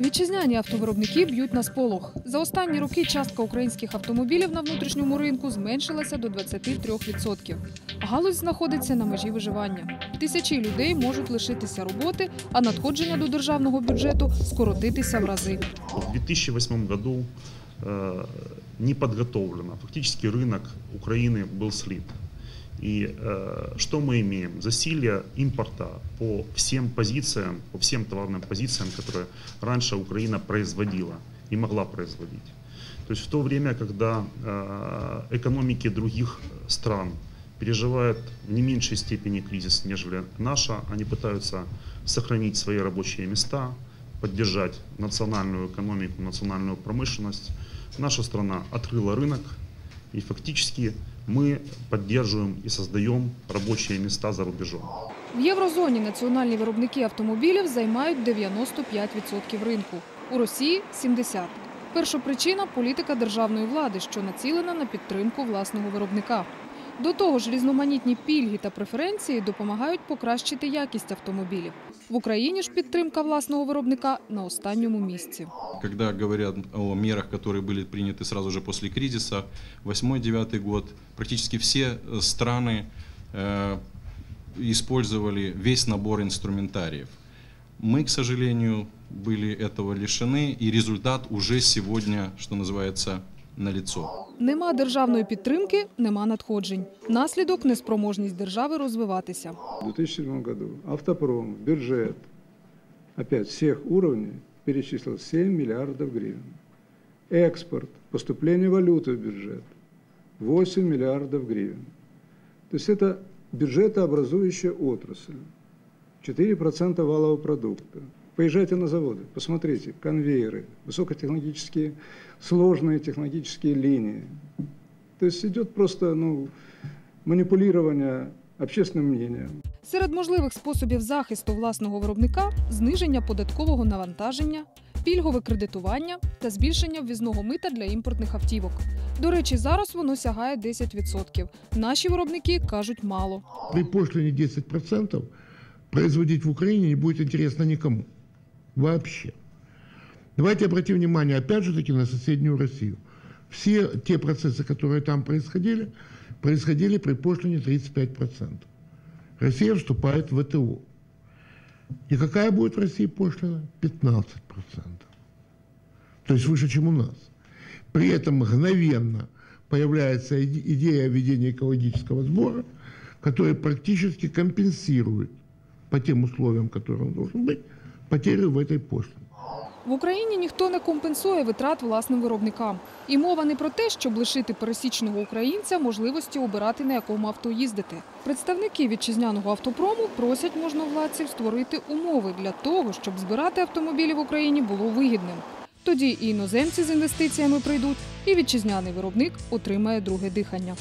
Вітчизняні автовиробники б'ють на сполох. За останні роки частка українських автомобілів на внутрішньому ринку зменшилася до 23%. Галузь знаходиться на межі виживання. Тисячі людей можуть лишитися роботи, а надходження до державного бюджету скоротитися в рази. В 2008 году э, не подготовлено. Фактически рынок Украины был слит. И э, что мы имеем? Засилие импорта по всем позициям, по всем товарным позициям, которые раньше Украина производила и могла производить. То есть в то время, когда э, экономики других стран переживают в не меньшей степени кризис, нежели наша, они пытаются сохранить свои рабочие места, поддержать национальную экономику, национальную промышленность. Наша страна открыла рынок, и фактически мы поддерживаем и создаем рабочие места за рубежом. В єврозоні національні виробники автомобілів займають 95% ринку. У Росії 70%. Першопричина – політика державної влади, що націлена на підтримку власного виробника. До того ж, різноманітні пільги та преференції допомагають покращити якість автомобілів. В Україні ж підтримка власного виробника на останньому місці. Когда говорят о мерах, которые были приняты сразу же после кризиса, 8-9 год, практически все э, страны э, использовали весь набор инструментариев. Мы, к сожалению, были этого лишены, и результат уже сегодня, что называется, налицо. Нема державної підтримки, нема надходжень. Наслідок – неспроможність держави розвиватися. В 2007 году автопром в бюджет опять всех уровней перечислил 7 миллиардов гривен. Экспорт, поступление валюты в бюджет 8 миллиардов гривен. То есть это бюджетообразующая отрасль. 4% валового продукта. Поезжайте на заводы, посмотрите, конвейеры, высокотехнологические, сложные технологические линии. То есть идет просто ну, манипулирование общественным мнением. Серед можливих способів захисту власного виробника – зниження податкового навантаження, пільгове кредитування та збільшення ввізного мита для імпортних автівок. До речі, зараз воно сягає 10%. Наші виробники кажуть мало. При пошлине 10% производить в Украине не будет интересно никому. Вообще. Давайте обратим внимание, опять же таки, на соседнюю Россию. Все те процессы, которые там происходили, происходили при пошлине 35%. Россия вступает в ВТО. И какая будет в России пошлина? 15%. То есть выше, чем у нас. При этом мгновенно появляется иде- идея введения экологического сбора, который практически компенсирует по тем условиям, которые он должен быть, потерю в этой пошлине. В Україні ніхто не компенсує витрат власним виробникам. І мова не про те, щоб лишити пересічного українця можливості обирати, на якому авто їздити. Представники вітчизняного автопрому просять можновладців створити умови для того, щоб збирати автомобілі в Україні було вигідним. Тоді і іноземці з інвестиціями прийдуть, і вітчизняний виробник отримає друге дихання.